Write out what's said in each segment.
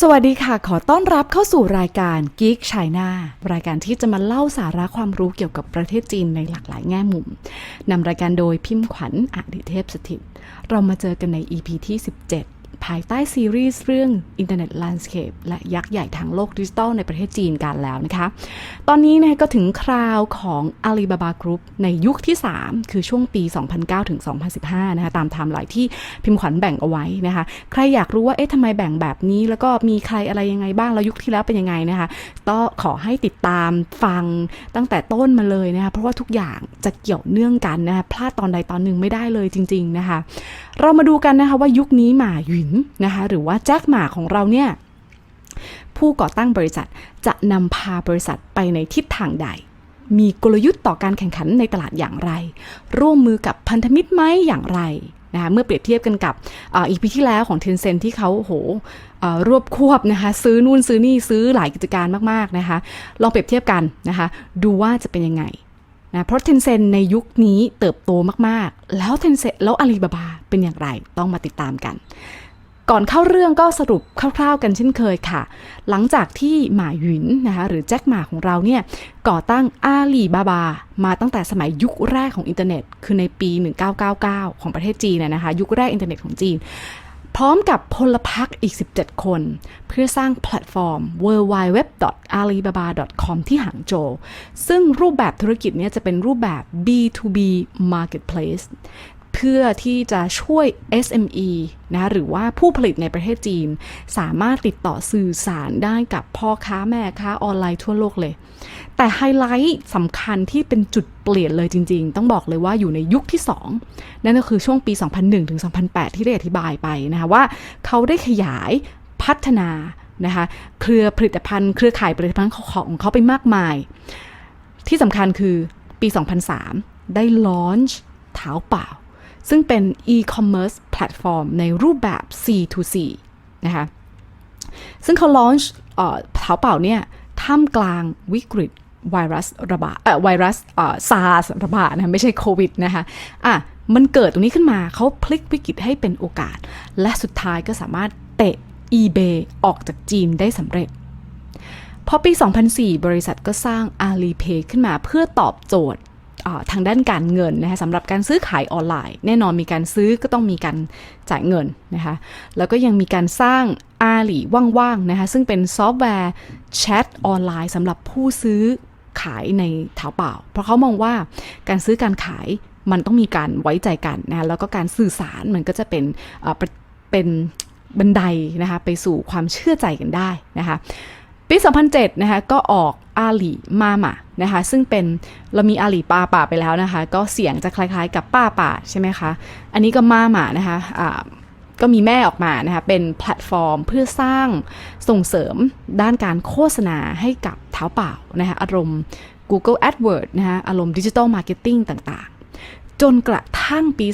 สวัสดีค่ะ ขอต้อนรับเข้าสู่รายการ Geek China รายการที่จะมาเล่าสาระความรู้เกี่ยวกับประเทศจีนในหลากหลายแง่มุมนำรายการโดยพิมพ์ขวัญอดิเทพสถิต เรามาเจอกันใน EP ที่ 17 ภายใต้ซีรีส์เรื่อง Internet Landscape และยักษ์ใหญ่ทางโลกดิจิทัลในประเทศจีนกันแล้วนะคะ ตอนนี้นะก็ถึงคราวของ Alibaba Group ในยุคที่ 3 คือช่วงปี 2009ถึง2015 นะคะตามไทม์ไลน์ที่พิมพ์ขวัญแบ่งเอาไว้นะคะ ใครอยากรู้ว่าเอ๊ะทำไมแบ่งแบบนี้แล้วก็มีใครอะไรยังไงบ้าง แล้วยุคที่แล้วเป็นยังไงนะคะก็ขอให้ติดตามฟังตั้งแต่ต้นมาเลยนะคะเพราะว่าทุกอย่างจะเกี่ยวเนื่องกันนะคะพลาดตอนใดตอนหนึ่งไม่ได้เลยจริง ๆนะคะ เรามาดูกันนะคะว่ายุคนี้หมาหยินะคะหรือว่าแจ็คหมาของเราเนี่ยผู้ก่อตั้งบริษัทจะนำพาบริษัทไปในทิศทางใด มีกลยุทธ์ต่อการแข่งขันในตลาดอย่างไร ร่วมมือกับพันธมิตรไหมอย่างไรนะคะเมื่อเปรียบเทียบกันกับอีพีที่แล้วของ Tencent ที่เขาโหรวบควบนะคะซื้อนู่นซื้อนี่ซื้อหลายกิจการมากๆนะคะลองเปรียบเทียบกันนะคะดูว่าจะเป็นยังไงนะเพราะ Tencent ในยุคนี้เติบโตมากๆ แล้ว Tencent แล้วอาลีบาบาเป็นอย่างไรต้องมาติดตามกัน ก่อนเข้าเรื่องก็สรุปคร่าวๆกันเช่นเคยค่ะ หลังจากที่หมาหยินนะคะหรือแจ็คหมาของเราเนี่ยก่อตั้งอาลีบาบา มาตั้งแต่สมัยยุคแรกของอินเทอร์เน็ต คือในปี 1999 ของประเทศจีนนะนะคะยุคแรกอินเทอร์เน็ตของจีน พร้อมกับพลพรรคอีก 17 คน เพื่อสร้างแพลตฟอร์ม w w w a l i b a b a c o m ที่หางโจวซึ่งรูปแบบธุรกิจนี้จะเป็นรูปแบบ B2B marketplace เพื่อที่จะช่วย SME นะหรือว่าผู้ผลิตในประเทศจีน สามารถติดต่อสื่อสารได้กับพ่อค้าแม่ค้าออนไลน์ทั่วโลกเลย แต่ไฮไลท์สำคัญที่เป็นจุดเปลี่ยนเลยจริง ๆ ต้องบอกเลยว่าอยู่ในยุคที่ 2 นั่นก็คือช่วงปี 2001ถึง2008 ที่ได้อธิบายไปนะคะว่าเขาได้ขยายพัฒนานะคะเครือผลิตภัณฑ์ เครือข่ายผลิตภัณฑ์ของเขาไปมากมาย ที่สำคัญคือปี 2003 ได้ลอนช์เท้าเปล่า ซึ่งเป็น e-commerce แพลตฟอร์มในรูปแบบ C2C นะคะซึ่งเขาลอนช์เท้าเปล่าเนี่ยท่ามกลางวิกฤตไวรัสระบาดเอ่อไวรัสเอ่อซาร์สระบาดนะไม่ใช่โควิดนะคะอะมันเกิดตรงนี้ขึ้นมาเขาพลิกวิกฤตให้เป็นโอกาส และสุดท้ายก็สามารถเตะ eBay ออกจากจีนได้สำเร็จ พอปี 2004 บริษัทก็สร้าง Alipay ขึ้นมาเพื่อตอบโจทย์ ทางด้านการเงินนะคะสำหรับการซื้อขายออนไลน์ แน่นอนมีการซื้อก็ต้องมีการจ่ายเงินนะคะแล้วก็ยังมีการสร้างอาลีว่างๆนะคะซึ่งเป็นซอฟต์แวร์แชทออนไลน์สำหรับผู้ซื้อขายในเท้าเปล่า เพราะเขามองว่าการซื้อการขายมันต้องมีการไว้ใจกันนะแล้วก็การสื่อสารมันก็จะเป็นเป็นบันไดนะคะไปสู่ความเชื่อใจกันได้นะคะปี 2007 นะคะก็ออกอาลีมาหมา นะคะ ซึ่งเป็นเรามีอาลีป้าป่าไปแล้วนะคะ ก็เสียงจะคล้ายๆ กับป้าป่าใช่ไหมคะ อันนี้ก็มาหมานะคะะก็มีแม่ออกมานะคะ เป็นแพลตฟอร์มเพื่อสร้างส่งเสริมด้านการโฆษณาให้กับเท้าเปล่านะคะอารมณ์ Google AdWords นะคะอารมณ์ดิจิ t a ลมาร์เก็ตติ้งต่างๆ จนกระทั่งปี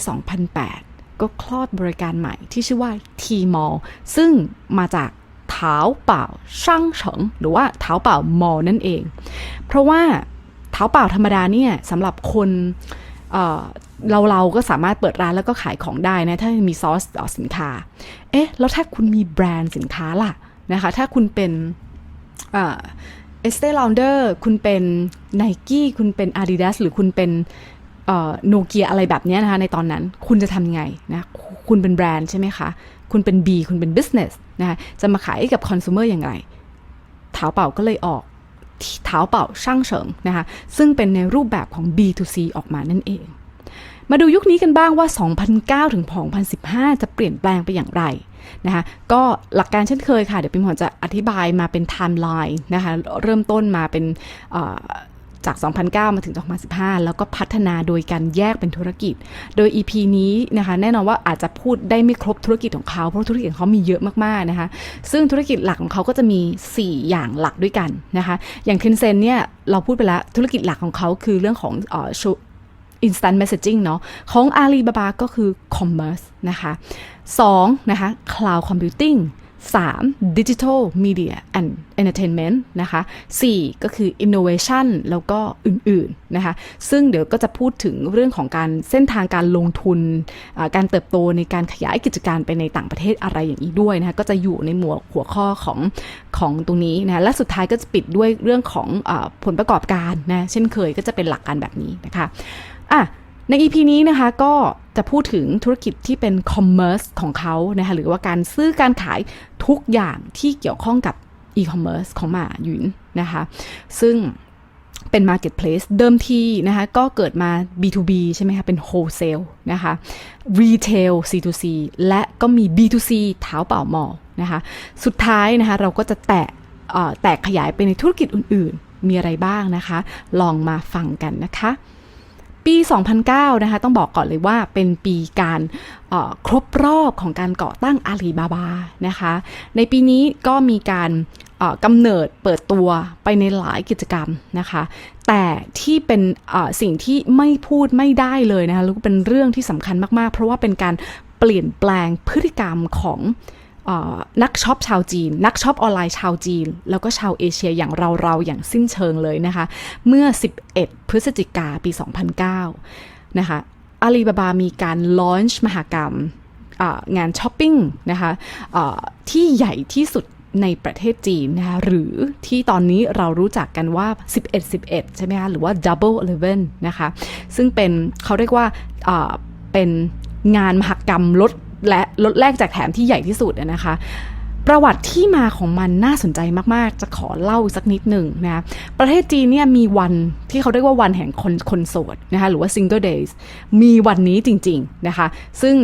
2008 ก็คลอดบริการใหม่ที่ชื่อว่า Tmall ซึ่งมาจาก เท้าเปล่าช่างเฉิงหรือว่าเท้าเปล่ามอลนั่นเอง เพราะว่าเท้าเปล่าธรรมดาเนี่ยสำหรับคนเเราเราก็สามารถเปิดร้านแล้วก็ขายของได้นะ ถ้ามีซอสสินค้า เอ๊ะ แล้วถ้าคุณมีแบรนด์สินค้าล่ะนะคะ ถ้าคุณเป็นเอสเตอร์ลอนเดอร์คุณเป็นไนกี้คุณเป็น Adidas หรือคุณเป็นโนเกียอะไรแบบนี้นะคะในตอนนั้น คุณจะทำยังไงนะ คุณเป็นแบรนด์ใช่ไหมคะ คุณเป็น B คุณเป็น business นะคะจะมาขายให้กับคอน sumer อย่างไรเท้าเป่าก็เลยออกเท้าเป่าช่างเฉิงนะคะซึ่งเป็นในรูปแบบของ B2C ออกมานั่นเอง มาดูยุคนี้กันบ้างว่า 2009 ถึง 2015 จะเปลี่ยนแปลงไปอย่างไรนะคะก็หลักการเช่นเคยค่ะ เดี๋ยวปิมหอจะอธิบายมาเป็นไทม์ไลน์นะคะเริ่มต้นมาเป็น จาก 2009 มาถึง 2015 แล้วก็พัฒนาโดยการแยกเป็นธุรกิจ โดย EP นี้นะคะ แน่นอนว่าอาจจะพูดได้ไม่ครบธุรกิจของเขา เพราะธุรกิจของเขามีเยอะมากๆนะคะ ซึ่งธุรกิจหลักของเขาก็จะมี 4 อย่างหลักด้วยกันนะคะ อย่าง Tencent เนี่ย เราพูดไปแล้ว ธุรกิจหลักของเขาคือเรื่องของอ่อ instant messaging เนาะของ Alibaba ก็คือ commerce นะคะ 2. นะคะ cloud computing 3. digital media and entertainment นะคะ 4. ก็คือ innovation แล้วก็อื่นๆนะคะซึ่งเดี๋ยวก็จะพูดถึงเรื่องของการเส้นทางการลงทุน การเติบโตในการขยายกิจการไปในต่างประเทศอะไรอย่างนี้ด้วยนะคะก็จะอยู่ในหมวดหัวข้อของของตรงนี้นะและสุดท้ายก็จะปิดด้วยเรื่องของอผลประกอบการนะเช่นเคยก็จะเป็นหลักการแบบนี้นะคะอะ ใน EP นี้นะคะก็จะพูดถึงธุรกิจที่เป็น commerce ของเขานะคะหรือว่าการซื้อการขายทุกอย่างที่เกี่ยวข้องกับ e-commerce ของหมาหยุนนะคะ ซึ่งเป็น marketplace เดิมทีนะคะก็เกิดมา B2B ใช่ไหมคะ เป็น wholesale นะคะ retail C2C และก็มี B2C เท้าเป่ามอลนะคะ สุดท้ายนะคะเราก็จะแตะเอ่อแตกขยายไปในธุรกิจอื่นๆ มีอะไรบ้างนะคะ ลองมาฟังกันนะคะ ปี 2009 นะคะ ต้องบอกก่อนเลยว่าเป็นปีการครบรอบของการก่อตั้งอาลีบาบานะคะ ในปีนี้ก็มีการกำเนิดเปิดตัวไปในหลายกิจกรรมนะคะ แต่ที่เป็นสิ่งที่ไม่พูดไม่ได้เลยนะคะแล้วก็เป็นเรื่องที่สำคัญมากๆ เพราะว่าเป็นการเปลี่ยนแปลงพฤติกรรมของ นักช็อปชาวจีน นักช็อปออนไลน์ชาวจีน แล้วก็ชาวเอเชียอย่างเราๆ อย่างสิ้นเชิงเลยนะคะ เมื่อ 11 พฤศจิกาปี 2009 นะคะอาลีบาบามีการลอนช์มหกรรมงานช้อปปิ้งนะคะที่ใหญ่ที่สุดในประเทศจีนนะคะหรือที่ตอนนี้เรารู้จักกันว่า 11 11 ใช่ไหมคะหรือว่า Double Eleven นะคะ ซึ่งเป็นเขาเรียกว่าอ่าเป็นงานมหกรรมลด และลดแลกแจกแถมที่ใหญ่ที่สุดนะคะ ประวัติที่มาของมันน่าสนใจมากๆ จะขอเล่าสักนิดหนึ่งนะประเทศจีนเนี่ยมีวันที่เขาเรียกว่าวันแห่งคนคนโสดนะคะหรือว่า single days มีวันนี้จริงๆนะคะซึ่ง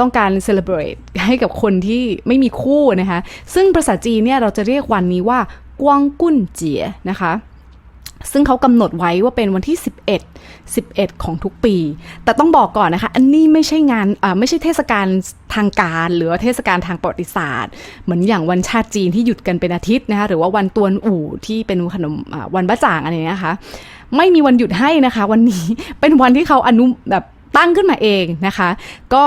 ต้องการ celebrate ให้กับคนที่ไม่มีคู่นะคะซึ่งภาษาจีนเนี่ยเราจะเรียกวันนี้ว่ากวางกุ้นเจียนะคะ ซึ่งเขากำหนดไว้ว่าเป็นวันที่ 11 11 ของทุกปี แต่ต้องบอกก่อนนะคะ อันนี้ไม่ใช่งานไม่ใช่เทศกาลทางการ หรือเทศกาลทางประวัติศาสตร์ เหมือนอย่างวันชาติจีนที่หยุดกันเป็นอาทิตย์นะคะ หรือว่าวันตวนอู่ที่เป็นขนมวันบ้าจ่างอะไรเนี้ยนะคะ ไม่มีวันหยุดให้นะคะ วันนี้เป็นวันที่เขาอนุแบบตั้งขึ้นมาเองนะคะ ก็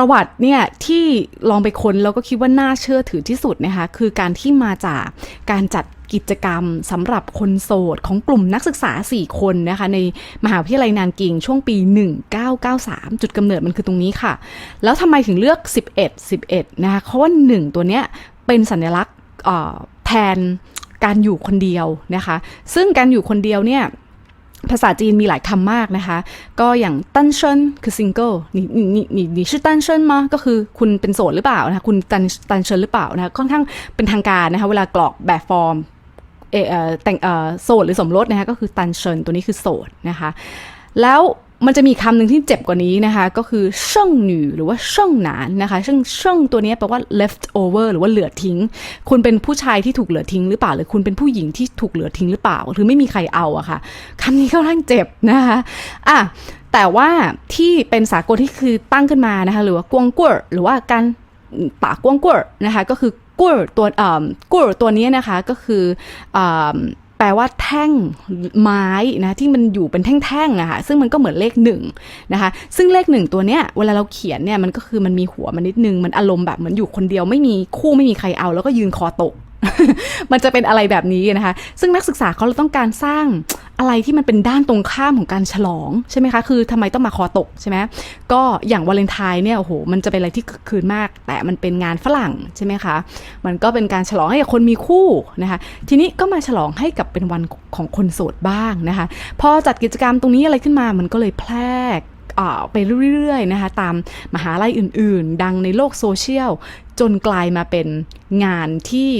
ประวัติเนี่ยที่ลองไปค้นแล้วก็คิดว่าน่าเชื่อถือที่สุดนะคะคือการที่มาจากการจัดกิจกรรมสำหรับคนโสดของกลุ่มนักศึกษา 4 คนนะคะ ในมหาวิทยาลัยนานกิงช่วงปี 1993 จุดกำเนิดมันคือตรงนี้ค่ะ แล้วทำไมถึงเลือก 11 11 นะคะเพราะว่า 1 ตัวเนี้ยเป็นสัญลักษณ์แทนการอยู่คนเดียวนะคะ ซึ่งการอยู่คนเดียวเนี่ย ภาษาจีนมีหลายคำมากนะคะ ก็อย่างตั้นเชินคือซิงเกิลนี่นี่นี่นี่ชื่อตั้นเชินมาก็คือคุณเป็นโสดหรือเปล่านะคะคุณตันตันเชินหรือเปล่านะคะค่อนข้างเป็นทางการนะคะเวลากรอกแบบฟอร์มเออแต่งเออโสดหรือสมรสนะคะก็คือตันเชินตัวนี้คือโสดนะคะ แล้ว มันจะมีคำหนึ่งที่เจ็บกว่านี้นะคะ ก็คือชิ่งหนูหรือว่าชิ่งหนานนะคะซึ่งชิ่งตัวนี้แปลว่า left over หรือว่าเหลือทิ้ง คุณเป็นผู้ชายที่ถูกเหลือทิ้งหรือเปล่า หรือคุณเป็นผู้หญิงที่ถูกเหลือทิ้งหรือเปล่า หรือไม่มีใครเอาอะค่ะคำนี้ค่อนข้างเจ็บนะคะอะแต่ว่าที่เป็นสากลที่คือตั้งขึ้นมานะคะ หรือว่ากวงกัวหรือว่าการปากวงกัวนะคะ ก็คือกัวตัวเอ่อกัวตัวนี้นะคะก็คืออ่า แปลว่าแท่งไม้นะที่มันอยู่เป็นแท่งๆนะคะซึ่งมันก็เหมือนเลขหนึ่งนะคะซึ่งเลขหนึ่งตัวเนี้ยเวลาเราเขียนเนี่ยมันก็คือมันมีหัวมันนิดนึงมันอารมณ์แบบเหมือนอยู่คนเดียวไม่มีคู่ไม่มีใครเอา แล้วก็ยืนคอตก มันจะเป็นอะไรแบบนี้นะคะ ซึ่งนักศึกษาเขาต้องการสร้างอะไรที่มันเป็นด้านตรงข้ามของการฉลองใช่ไหมคะ คือทำไมต้องมาคอตกใช่ไหมก็อย่างวาเลนไทน์เนี่ยโอ้โหมันจะเป็นอะไรที่คืนมาก แต่มันเป็นงานฝรั่งใช่ไหมคะ มันก็เป็นการฉลองให้กับคนมีคู่นะคะ ทีนี้ก็มาฉลองให้กับเป็นวันของคนโสดบ้างนะคะ พอจัดกิจกรรมตรงนี้อะไรขึ้นมามันก็เลยแพร่ ไปเรื่อยๆนะคะตามมหาลัยอื่นๆ ดังในโลกโซเชียล จนกลายมาเป็นงานที่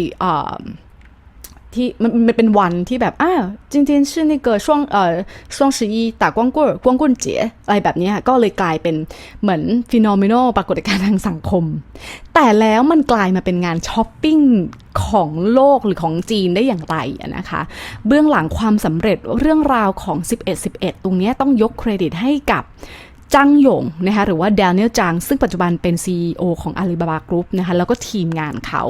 ที่มันมันเป็นวันที่แบบอ้าวจริงๆชื่อนี่เกิดช่วงเอ่อช่วงสีตากวงกุ้นกวงกุ้นเจ๋อะไรแบบนี้ค่ะก็เลยกลายเป็นเหมือนฟีโนเมโนปรากฏการณ์ทางสังคม แต่แล้วมันกลายมาเป็นงานช้อปปิ้งของโลกหรือของจีนได้อย่างไรนะคะ เบื้องหลังความสำเร็จเรื่องราวของ 11 11 ตรงนี้ต้องยกเครดิตให้กับ จังหยงนะคะหรือว่าแดเนียลจางซึ่งปัจจุบันเป็น CEO ของ Alibaba Group นะคะแล้วก็ทีมงานเขา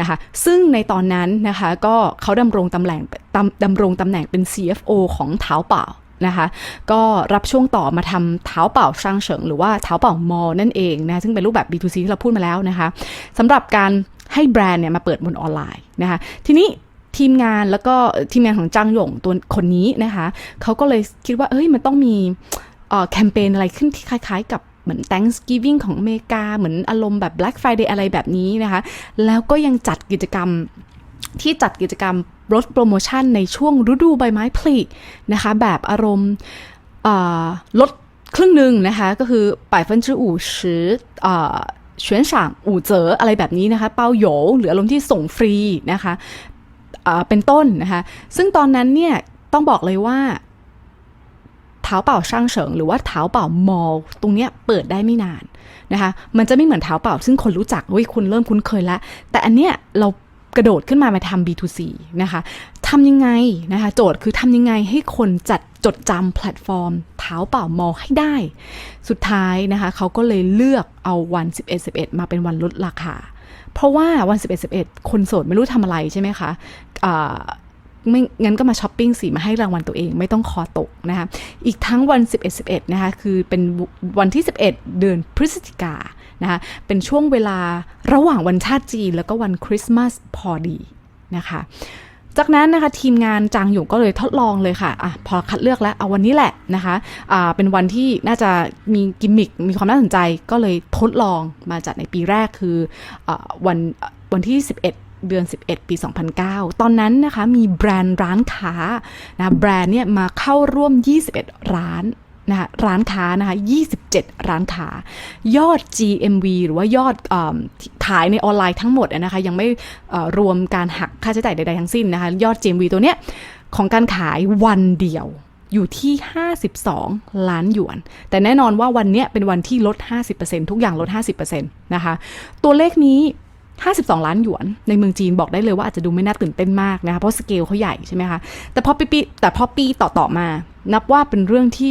นะคะซึ่งในตอนนั้นนะคะก็เขาดำรงตำแหน่งตำดำรงตำแหน่งเป็น CFO ของเท้าเป่านะคะก็รับช่วงต่อมาทำเท้าเป่าช่างเฉิง หรือว่าเท้าเป่ามอนั่นเองนะซึ่งเป็นรูปแบบ B2C ที่เราพูดมาแล้วนะคะสำหรับการให้แบรนด์เนี่ยมาเปิดบนออนไลน์นะคะทีนี้ทีมงานแล้วก็ทีมงานของจางหยงตัวคนนี้นะคะเขาก็เลยคิดว่าเอ้ยมันต้องมี แคมเปญอะไรขึ้นที่คล้ายๆ กับเหมือน Thanksgiving ของอเมริกา เหมือนอารมณ์แบบ Black Friday อะไรแบบนี้นะคะ แล้วก็ยังจัดกิจกรรม ที่จัดกิจกรรมลดโปรโมชั่นในช่วงฤดูใบไม้ผลินะคะ แบบอารมณ์เอ่อลดครึ่งหนึ่งนะคะ ก็คือ百分之五十เอ่อเฉวนฉางอู่เจออะไรแบบนี้นะคะ เป้าโหยหรืออารมณ์ที่ส่งฟรีนะคะเอ่อเป็นต้นนะคะ ซึ่งตอนนั้นเนี่ยต้องบอกเลยว่า เท้าเป่าช่างเฉิงหรือว่าเท้าเป่ามอลตรงเนี้ยเปิดได้ไม่นานนะคะ มันจะไม่เหมือนเท้าเป่า ซึ่งคนรู้จักเว้ยคุณเริ่มคุ้นเคยแล้วแต่อันเนี้ยเรากระโดดขึ้นมามาทำ B2C นะคะทำยังไงนะคะ โจทย์คือทำยังไงให้คนจัดจดจำแพลตฟอร์ม เท้าเป่ามอลให้ได้ สุดท้ายนะคะเขาก็เลยเลือกเอาวัน 11 11 มาเป็นวันลดราคา เพราะว่าวัน 11 11 คนโสดไม่รู้ทำอะไรใช่ไหมคะ ไม่งั้นก็มาช้อปปิ้งสิมาให้รางวัลตัวเองไม่ต้องคอตกนะคะอีกทั้งวัน 11 11นะคะคือเป็นวันที่ 11 เดือนพฤศจิกานะคะเป็นช่วงเวลาระหว่างวันชาติจีน แล้วก็วันคริสต์มาสพอดีนะคะจากนั้นนะคะทีมงานจางหยงก็เลยทดลองเลยค่ะอะพอคัดเลือกแล้วเอาวันนี้แหละนะคะอ่าเป็นวันที่น่าจะมีกิมมิคมีความน่าสนใจก็เลยทดลองมาจัดในปีแรกคืออาวันวันที่ 11 เดือน 11 ปี 2009 ตอนนั้นนะคะมีแบรนด์ร้านค้านะแบรนด์เนี่ยมาเข้าร่วม 21 ร้านนะคะร้านค้านะคะ27 ร้านค้ายอด GMV หรือว่ายอดอขายในออนไลน์ทั้งหมดนะคะยังไม่รวมการหักค่าใช้จ่ายใดๆทั้งสิ้นนะคะยอด GMV ตัวเนี้ยของการขายวันเดียวอยู่ที่ 52 ล้านหยวน แต่แน่นอนว่าวันนี้เป็นวันที่ลด 50%ทุกอย่างลด 50%นะคะ ตัวเลขนี้ 52 ล้านหยวน ในเมืองจีนบอกได้เลยว่าอาจจะดูไม่น่าตื่นเต้นมากนะคะเพราะสเกลเขาใหญ่ใช่ไหมคะแต่พอปีแต่พอปีต่อๆมา นับว่าเป็นเรื่องที่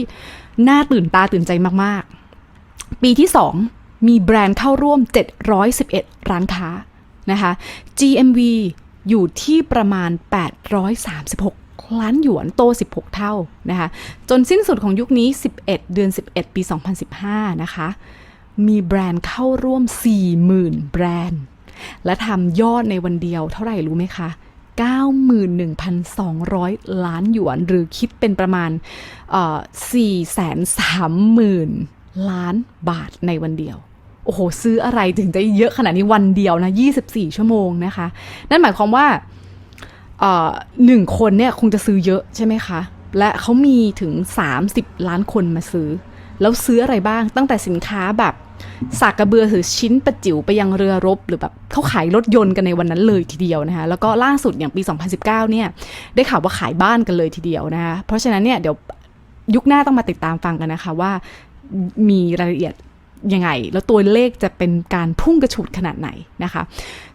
น่าตื่นตาตื่นใจมากๆ ปีที่ 2 มีแบรนด์เข้าร่วม 711 ร้านค้านะคะ GMV อยู่ที่ประมาณ 836 ล้านหยวนโต 16 เท่านะคะจนสิ้นสุดของยุคนี้ 11 เดือน 11 ปี 2015 นะคะ มีแบรนด์เข้าร่วม 40,000 แบรนด์ และทำยอดในวันเดียวเท่าไหร่รู้ไหมคะ 91,200 ล้านหยวน หรือคิดเป็นประมาณเอ่อ430,000 ล้านบาทในวันเดียวโอ้โห ซื้ออะไรถึงจะเยอะขนาดนี้วันเดียวนะ 24 ชั่วโมงนะคะ นั่นหมายความว่าหนึ่งคนเนี่ยคงจะซื้อเยอะใช่ไหมคะ และเขามีถึง 30 ล้านคนมาซื้อ แล้วซื้ออะไรบ้างตั้งแต่สินค้าแบบ สากกระเบือหรือชิ้นประจิ๋วไปยังเรือรบ หรือแบบเขาขายรถยนต์กันในวันนั้นเลยทีเดียวนะคะแล้วก็ล่าสุดอย่างปี 2019 เนี่ยได้ข่าวว่าขายบ้านกันเลยทีเดียวนะคะเพราะฉะนั้นเนี่ยเดี๋ยวยุคหน้าต้องมาติดตามฟังกันนะคะว่ามีรายละเอียดยังไง แล้วตัวเลขจะเป็นการพุ่งกระฉูดขนาดไหนนะคะ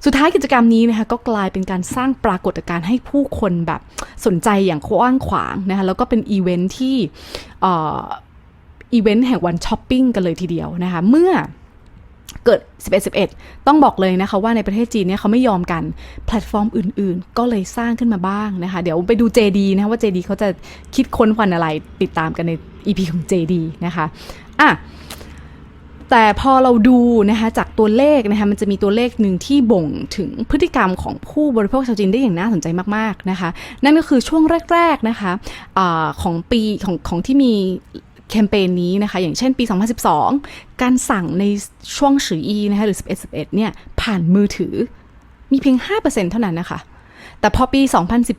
สุดท้ายกิจกรรมนี้นะคะก็กลายเป็นการสร้างปรากฏการณ์ให้ผู้คนแบบสนใจอย่างกว้างขวางนะคะแล้วก็เป็นอีเวนท์ที่ อีเวนต์แห่งวันช้อปปิ้งกันเลยทีเดียวนะคะ เมื่อเกิด 11 11 ต้องบอกเลยนะคะว่าในประเทศจีนเนี่ยเขาไม่ยอมกัน แพลตฟอร์มอื่นๆ ก็เลยสร้างขึ้นมาบ้างนะคะ เดี๋ยวไปดู JD นะคะว่า JD เขาจะคิดค้นควันอะไรติดตามกันใน EP ของ JD นะคะอะแต่พอเราดูนะคะจากตัวเลขนะคะมันจะมีตัวเลขหนึ่งที่บ่งถึงพฤติกรรมของผู้บริโภคชาวจีนได้อย่างน่าสนใจมากๆนะคะ นั่นก็คือช่วงแรก ๆนะคะอของปีของของที่มี แคมเปญนี้นะคะ อย่างเช่นปี 2012 การสั่งในช่วงสืออีนะคะหรือ 11 11 เนี่ย ผ่านมือถือ มีเพียง 5%เท่านั้นนะคะ แต่พอปี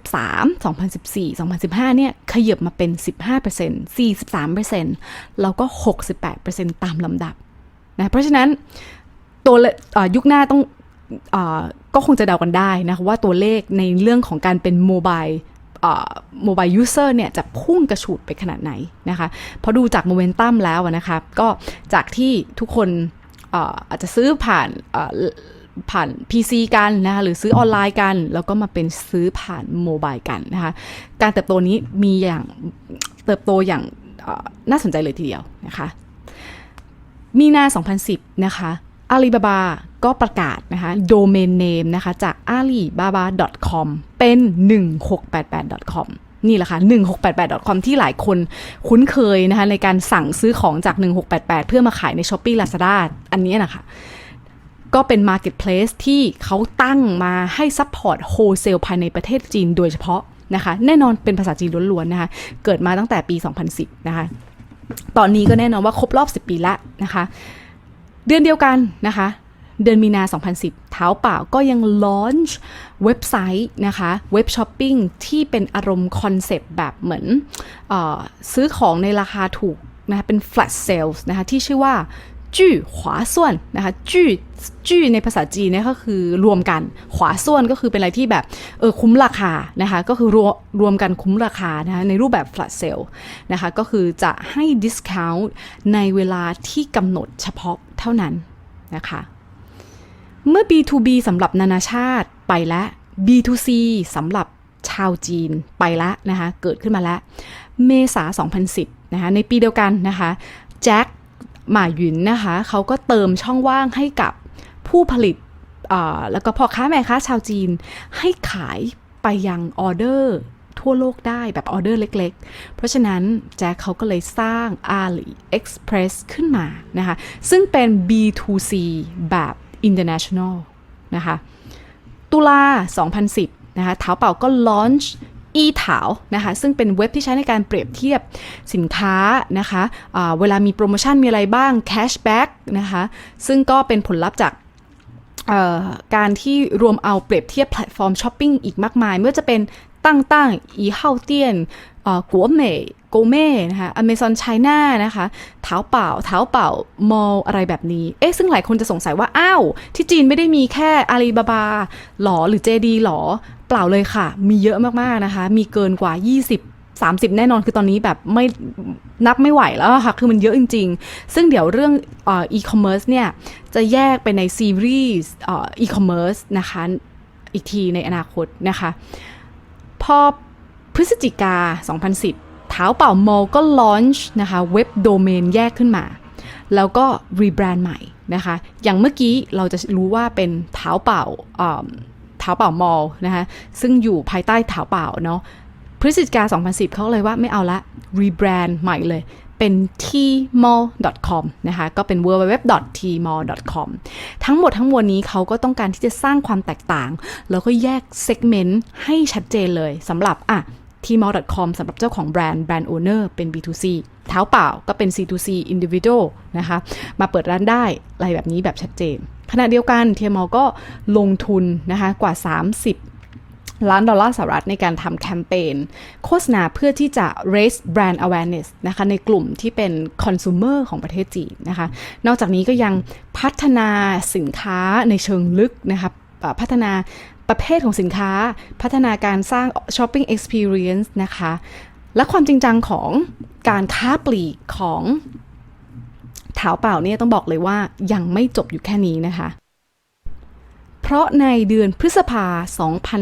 2013 2014 2015 เนี่ย ขยับมาเป็น 15% 43%แล้วก็ 68%ตามลำดับนะเพราะฉะนั้นตัวลเอ่อยุคหน้าต้องอก็คงจะเดากันได้นะคะว่าตัวเลขในเรื่องของการเป็นโมบาย โมบายยูเซอร์เนี่ยจะพุ่งกระฉูดไปขนาดไหนนะคะเพราะดูจากโมเมนตัมแล้วนะคะก็จากที่ทุกคนอาจจะซื้อผ่านอ่าผ่าน PC กันนะคะหรือซื้อออนไลน์กัน แล้วก็มาเป็นซื้อผ่านโมบายกันนะคะการเติบโตนี้มีอย่างเติบโตอย่างน่าสนใจเลยทีเดียวนะคะมีนา 2010 นะคะอาลีบาบา ก็ประกาศนะคะโดเมนเนมนะคะจาก alibaba.com เป็น 1688.com นี่แหละค่ะ 1688.com ที่หลายคนคุ้นเคยนะคะในการสั่งซื้อของจาก 1688 เพื่อมาขายใน s h อ p e e Lazada อันนี้นะคะก็เป็น Marketplace ที่เขาตั้งมาให้ซัพพอร์ตโฮเซลภายในประเทศจีนโดยเฉพาะนะคะแน่นอนเป็นภาษาจีนล้วนๆนะคะเกิดมาตั้งแต่ปี 2010 นะคะตอนนี้ก็แน่นอนว่าครบรอบ 10 ปีล้วนะคะ เดือนเดียวกันนะคะ เดือนมีนา 2010 เท้าเปล่าก็ยังลอนช์เว็บไซต์นะคะ เว็บช้อปปิ้งที่เป็นอารมณ์คอนเซปต์แบบเหมือนออซื้อของในราคาถูกนะคะเป็น flash sales นะคะที่ชื่อว่าจื่อขวาส่วนนะคะจื่อจื่อในภาษาจีนเนี่ยก็คือรวมกันขวาส่วนก็คือเป็นอะไรที่แบบเออคุ้มราคานะคะก็คือรวมรวมกันคุ้มราคานะคะในรูปแบบ flash sale นะคะก็คือจะให้ discount ในเวลาที่กำหนดเฉพาะเท่านั้นนะคะ เมื่อ B2B สำหรับนานาชาติไปแล้ว B2C สำหรับชาวจีนไปแล้วนะคะเกิดขึ้นมาแล้วเมษา 2010นะคะในปีเดียวกันนะคะแจ็คหม่าหยุนนะคะเขาก็เติมช่องว่างให้กับผู้ผลิตแล้วก็พ่อค้าแม่ค้าชาวจีนให้ขายไปยังออเดอร์ทั่วโลกได้แบบออเดอร์เล็กๆ เพราะฉะนั้นแจ็คเขาก็เลยสร้าง Ali Express ขึ้นมานะคะซึ่งเป็น B2C แบบ international นะคะ ตุลา 2010 นะคะเท้าเป่าก็ launch อีถาวนะคะซึ่งเป็นเว็บที่ใช้ในการเปรียบเทียบสินค้านะคะอ่าเวลามีโปรโมชั่นมีอะไรบ้าง cashback นะคะซึ่งก็เป็นผลลัพธ์จากการที่รวมเอาเปรียบเทียบแพลตฟอร์มช้อปปิ้งอีกมากมายไม่ว่าจะเป็นตั้งตั้งอีเฮาเตียน กัวเม่โกเม่นะคะอเมซอนไชน่านะคะเท้าเปล่าเท้าเปล่ามอลอะไรแบบนี้ เอ๊ะซึ่งหลายคนจะสงสัยว่า อ้าว ที่จีนไม่ได้มีแค่อาลีบาบาหรอหรือ JD หรอ เปล่าเลยค่ะ มีเยอะมากๆนะคะ มีเกินกว่า 20 30 แน่นอนคือตอนนี้แบบไม่นับไม่ไหวแล้วค่ะ คือมันเยอะจริง ๆ ซึ่งเดี๋ยวเรื่องอีคอมเมิร์ซเนี่ย จะแยกไปในซีรีส์อีคอมเมิร์ซนะคะ อีกทีในอนาคตนะคะ พอ พฤศจิกา 2010 เท้าเป่ามอลก็ลอนช์นะคะเว็บโดเมนแยกขึ้นมา แล้วก็รีแบรนด์ใหม่นะคะ อย่างเมื่อกี้เราจะรู้ว่าเป็นเท้าเป่าอ่าเท้าเป่ามอลนะคะ ซึ่งอยู่ภายใต้เท้าเป่าเนาะ พฤศจิกา 2010 เขาเลยว่าไม่เอาละรีแบรนด์ใหม่เลยเป็น tmall.com นะคะ ก็เป็น www.tmall.com ทั้งหมดทั้งมวลนี้เขาก็ต้องการที่จะสร้างความแตกต่าง แล้วก็แยกเซกเมนต์ให้ชัดเจนเลยสำหรับ อะ tmall.com สำหรับเจ้าของแบรนด์แบรนด์โอเนอร์เป็น B2C เท้าเปล่าก็เป็น C2C individual นะคะ มาเปิดร้านได้อะไรแบบนี้แบบชัดเจน ขณะเดียวกัน tmall ก็ลงทุนนะคะกว่า 30ล้านดอลลาร์สหรัฐในการทำแคมเปญโฆษณาเพื่อที่จะ raise brand awareness นะคะในกลุ่มที่เป็น consumer ของประเทศจีนนะคะ นอกจากนี้ก็ยังพัฒนาสินค้าในเชิงลึกนะคะพัฒนา ประเภทของสินค้า พัฒนาการสร้าง shopping experience นะคะ และความจริงจังของการค้าปลีกของเท้าเปล่าเนี่ยต้องบอกเลยว่ายังไม่จบอยู่แค่นี้นะคะ เพราะในเดือนพฤษภา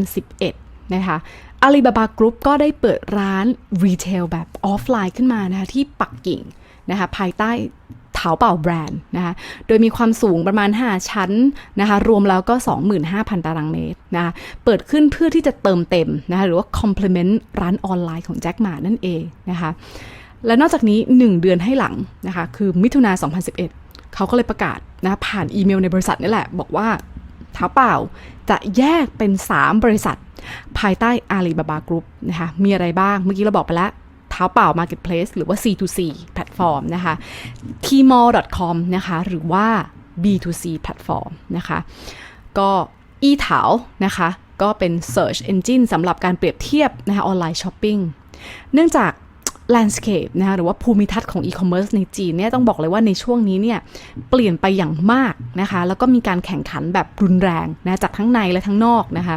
2011 นะคะอาลีบาบากรุ๊ปก็ได้เปิดร้านรีเทลแบบออฟไลน์ขึ้นมานะคะที่ปักกิ่งนะคะภายใต้ เถาเป่าแบรนด์นะคะ โดยมีความสูงประมาณ 5 ชั้นนะคะ รวมแล้วก็ 25,000 ตารางเมตรนะคะ เปิดขึ้นเพื่อที่จะเติมเต็มนะคะหรือว่า complement ร้านออนไลน์ของแจ็คหมานั่นเองนะคะ และนอกจากนี้ 1 เดือนให้หลังนะคะ คือมิถุนา 2011 เขาก็เลยประกาศนะผ่านอีเมลในบริษัทนี่แหละ บอกว่าเท้าเปล่าจะแยกเป็น 3 บริษัท ภายใต้ Alibaba Group นะคะ มีอะไรบ้าง เมื่อกี้เราบอกไปแล้ว เท้าเปล่า Marketplace หรือว่า C2C แพลตฟอร์มนะคะ tmall.com นะคะหรือว่า B2C แพลตฟอร์มนะคะก็อีเถานะคะก็เป็น Search Engine สำหรับการเปรียบเทียบนะคะออนไลน์ช้อปปิ้งเนื่องจาก landscape นะคะหรือว่าภูมิทัศน์ของ e-commerce ในจีนเนี่ยต้องบอกเลยว่าในช่วงนี้เนี่ยเปลี่ยนไปอย่างมากนะคะแล้วก็มีการแข่งขันแบบรุนแรงนะจากทั้งในและทั้งนอกนะคะ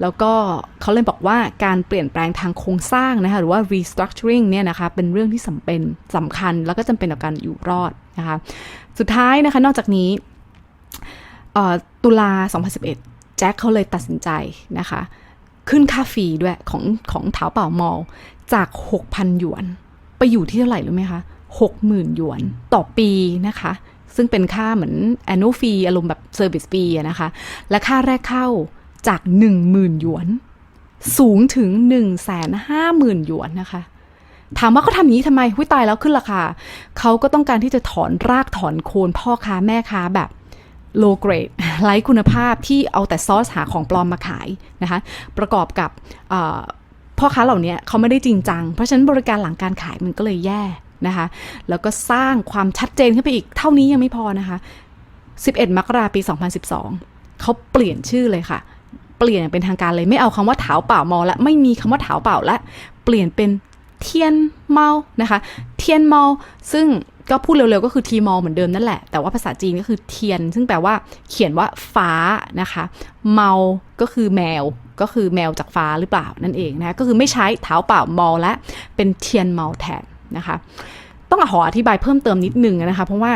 แล้วก็เขาเลยบอกว่าการเปลี่ยนแปลงทางโครงสร้างนะคะหรือว่า restructuring เนี่ยนะคะเป็นเรื่องที่สำเป็นสำคัญ แล้วก็จำเป็นต่อการอยู่รอดนะคะสุดท้ายนะคะนอกจากนี้ตุลา 2011 แจ็คเขาเลยตัดสินใจนะคะขึ้นค่าฟรีด้วยของของเถาเป่ามอล จาก 6,000 หยวน ไปอยู่ที่เท่าไหร่รู้ไหมคะ 60,000 หยวนต่อปีนะคะ ซึ่งเป็นค่าเหมือน annual fee อารมณ์แบบ service fee นะคะ และค่าแรกเข้าจาก 10,000 หยวน สูงถึง 1 5 0 0 0 0 หยวนนะคะถามว่าเขาทำอย่างนี้ทำไมหุ้ยตายแล้วขึ้นราคา เขาก็ต้องการที่จะถอนรากถอนโคนพ่อค้าแม่ค้าแบบ low grade ไร้คุณภาพที่เอาแต่ซอสหาของปลอมมาขายนะคะ ประกอบกับ พ่อค้าเหล่านี้เขาไม่ได้จริงจัง เพราะฉะนั้นบริการหลังการขายมันก็เลยแย่นะคะ แล้วก็สร้างความชัดเจนขึ้นไปอีกเท่านี้ยังไม่พอนะคะ 11 มกราปี 2012 เขาเปลี่ยนชื่อเลยค่ะ เปลี่ยนเป็นทางการเลยไม่เอาคำว่าเถาเป่ามอและไม่มีคำว่าเถาเป่าและ เปลี่ยนเป็นเทียนเมานะคะ เทียนเมาซึ่งก็พูดเร็วๆ ก็คือทีมอลเหมือนเดิมนั่นแหละ แต่ว่าภาษาจีนก็คือเทียน ซึ่งแปลว่าเขียนว่าฟ้านะคะ เมา ก็คือแมว ก็คือแมวจากฟ้าหรือเปล่านั่นเองนะก็คือไม่ใช้เท้าเปล่ามอลและเป็นเทียนเมาแทนนะคะต้องขออธิบายเพิ่มเติมนิดนึงนะคะ เพราะว่า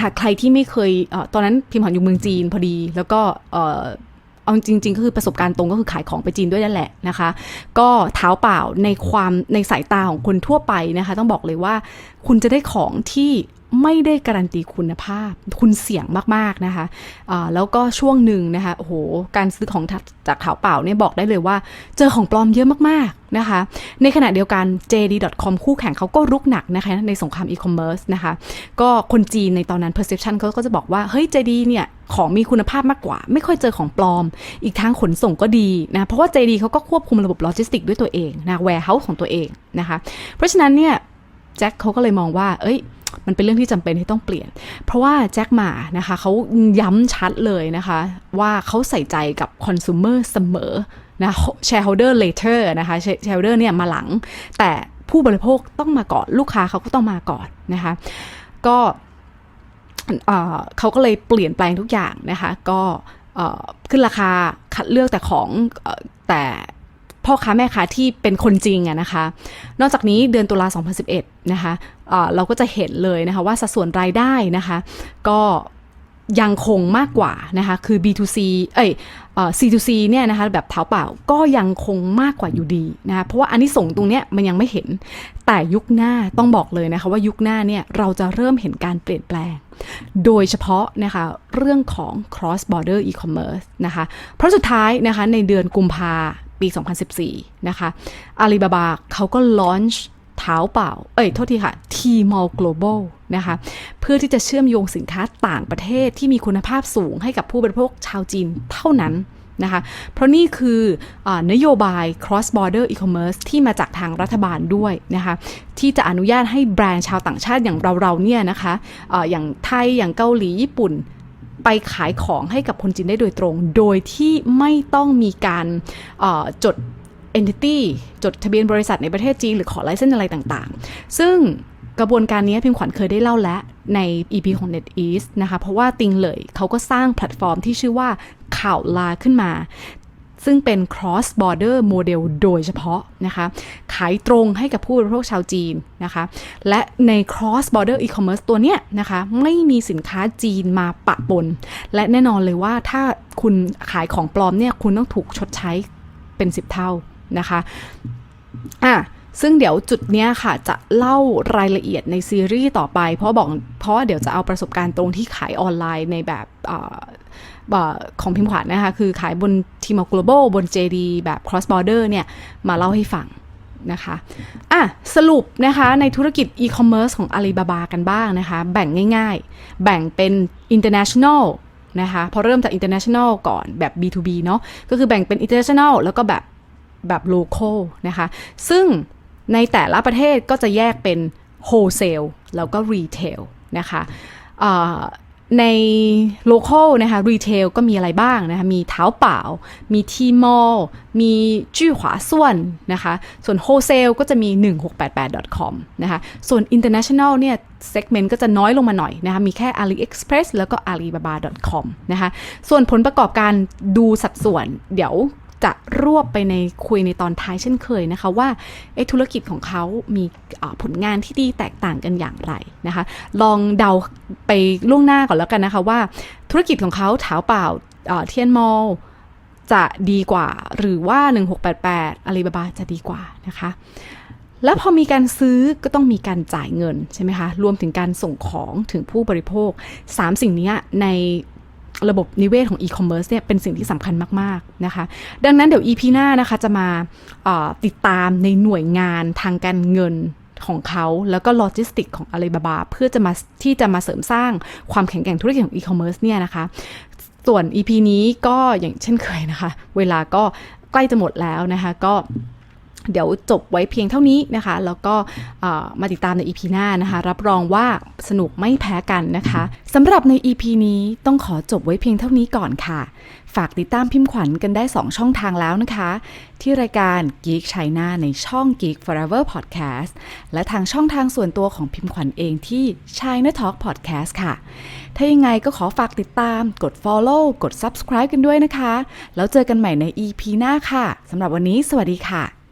หากใครที่ไม่เคยเอตอนนั้นพิมพ์หอนอยู่เมืองจีนพอดี แล้วก็เออเอาจริง ๆ ก็คือประสบการณ์ตรงก็คือขายของไปจีนด้วยนั่นแหละนะคะ ก็เท้าเปล่าในความในสายตาของคนทั่วไปนะคะ ต้องบอกเลยว่าคุณจะได้ของที่ ไม่ได้การันตีคุณภาพ คุณเสี่ยงมากๆนะคะอ่าแล้วก็ช่วงหนึ่งนะคะโอ้โหการซื้อของจากเท้าเปล่าเนี่ยบอกได้เลยว่า เจอของปลอมเยอะมากๆนะคะ ในขณะเดียวกัน JD.com คู่แข่งเขาก็รุกหนักนะคะในสงครามอีคอมเมิร์ซนะคะ ก็คนจีนในตอนนั้น perception เขาก็จะบอกว่า เฮ้ย JD เนี่ยของมีคุณภาพมากกว่า ไม่ค่อยเจอของปลอม อีกทางขนส่งก็ดีนะเพราะว่า JD เขาก็ควบคุมระบบโลจิสติกด้วยตัวเองนะ warehouse ของตัวเองนะคะ เพราะฉะนั้นเนี่ยแจ็คเขาก็เลยมองว่า เอ้ย มันเป็นเรื่องที่จำเป็นที่ต้องเปลี่ยน เพราะว่าแจ็คหมานะคะเขาย้ำชัดเลยนะคะว่าเขาใส่ใจกับคอน sumer เสมอนะ shareholder later นะคะ shareholder เนี่ยมาหลัง แต่ผู้บริโภคต้องมาก่อน ลูกค้าเขาก็ต้องมาก่อนนะคะ ก็เขาก็เลยเปลี่ยนแปลงทุกอย่างนะคะ ก็ขึ้นราคาคัดเลือกแต่ของแต่ พ่อค้าแม่ค้าที่เป็นคนจริงอะนะคะ นอกจากนี้เดือนตุลา2011 นะคะะเราก็จะเห็นเลยนะคะว่าสัดส่วนรายได้นะคะ ก็ ยังคงมากกว่านะคะคือ B2C เอ้ย C2C เนี่ยนะคะแบบเท้าเปล่าก็ยังคงมากกว่าอยู่ดีนะคะเพราะว่าอันนี้ส่งตรงเนี้ยมันยังไม่เห็น แต่ยุคหน้าต้องบอกเลยนะคะว่ายุคหน้าเนี่ยเราจะเริ่มเห็นการเปลี่ยนแปลง โดยเฉพาะนะคะเรื่องของ cross border e-commerce นะคะเพราะสุดท้ายนะคะในเดือนกุมภาปี 2014 นะคะอาลีบาบาเขาก็ launch เท้าเปล่า เอ้ย โทษทีค่ะ Tmall Global นะคะเพื่อที่จะเชื่อมโยงสินค้าต่างประเทศที่มีคุณภาพสูงให้กับผู้บริโภคชาวจีนเท่านั้นนะคะเพราะนี่คืออนโยบาย cross border e-commerce ที่มาจากทางรัฐบาลด้วยนะคะที่จะอนุญาตให้แบรนด์ชาวต่างชาติอย่างเราๆเนี่ยนะคะอะอย่างไทยอย่างเกาหลีญี่ปุ่น ไปขายของให้กับคนจีนได้โดยตรง โดยที่ไม่ต้องมีการจด entity จดทะเบียนบริษัทในประเทศจีน หรือขอไลเซนส์อะไรต่างๆ ซึ่ง กระบวนการนี้พิมขวัญเคยได้เล่าแล้วใน EP ของ NetEase นะคะ เพราะว่าติงเลยเขาก็สร้างแพลตฟอร์มที่ชื่อว่าข่าวลาขึ้นมา ซึ่งเป็น cross border model โดยเฉพาะนะคะ ขายตรงให้กับผู้บริโภคชาวจีนนะคะ และใน cross border e-commerce ตัวเนี้ยนะคะ ไม่มีสินค้าจีนมาปะปน และแน่นอนเลยว่าถ้าคุณขายของปลอมเนี่ย คุณต้องถูกชดใช้เป็น 10 เท่านะคะ อะ ซึ่งเดี๋ยวจุดเนี้ยค่ะจะเล่ารายละเอียดในซีรีส์ต่อไป เพราะบอกเพราะว่าเดี๋ยวจะเอาประสบการณ์ตรงที่ขายออนไลน์ในแบบของพิมพ์ขวัญนะคะ คือขายบนทีม global บน JD แบบ cross border เนี่ยมาเล่าให้ฟังนะคะอะสรุปนะคะในธุรกิจ e-commerce ของ Alibaba กันบ้างนะคะ แบ่งง่ายๆ แบ่งเป็น international นะคะพอเริ่มจาก international ก่อนแบบ B2B เนาะก็คือแบ่งเป็น international แล้วก็แบบแบบ local นะคะ ซึ่ง ในแต่ละประเทศก็จะแยกเป็น wholesale แล้วก็ retail นะคะใน local นะคะ retail ก็มีอะไรบ้างนะคะมีเท้าเปล่า มี Tmall มีจื้อหวาส่วนนะคะส่วน wholesale ก็จะมี 1688.com นะคะส่วน international เนี่ย segment ก็จะน้อยลงมาหน่อยนะคะมีแค่ AliExpress แล้วก็ Alibaba.com นะคะส่วนผลประกอบการดูสัดส่วนเดี๋ยว จะรวบไปในคุยในตอนท้ายเช่นเคยนะคะว่าไอ้ธุรกิจของเขามีผลงานที่ดีแตกต่างกันอย่างไรนะคะ ลองเดาไปล่วงหน้าก่อนแล้วกันนะคะว่า ธุรกิจของเขาเท้าเปล่าเทียนมอลจะดีกว่าหรือว่า 1688อาลีบาบาจะดีกว่านะคะ แล้วพอมีการซื้อก็ต้องมีการจ่ายเงินใช่ไหมคะ รวมถึงการส่งของถึงผู้บริโภค 3 สิ่งนี้ใน ระบบนิเวศของ e-commerce เนี่ยเป็นสิ่งที่สำคัญมาก ๆ นะคะ ดังนั้นเดี๋ยว EP หน้านะคะจะมาติดตามในหน่วยงานทางการเงินของเขาแล้วก็โลจิสติกของ Alibaba เพื่อจะมาที่จะมาเสริมสร้างความแข็งแกร่งธุรกิจของ e-commerce เนี่ยนะคะ ส่วน EP นี้ก็อย่างเช่นเคยนะคะ เวลาก็ใกล้จะหมดแล้วนะคะก็ เดี๋ยวจบไว้เพียงเท่านี้นะคะ แล้วก็มาติดตามใน EP หน้านะคะ รับรองว่าสนุกไม่แพ้กันนะคะสำหรับใน EP นี้ต้องขอจบไว้เพียงเท่านี้ก่อนค่ะ ฝากติดตามพิมพ์ขวัญกันได้ 2 ช่องทางแล้วนะคะ ที่รายการ Geek China ในช่อง Geek Forever Podcast และทางช่องทางส่วนตัวของพิมพ์ขวัญเองที่ China Talk Podcast ค่ะ ถ้ายังไงก็ขอฝากติดตาม กด follow กด subscribe กันด้วยนะคะ แล้วเจอกันใหม่ใน EP หน้าค่ะสำหรับวันนี้ สวัสดีค่ะ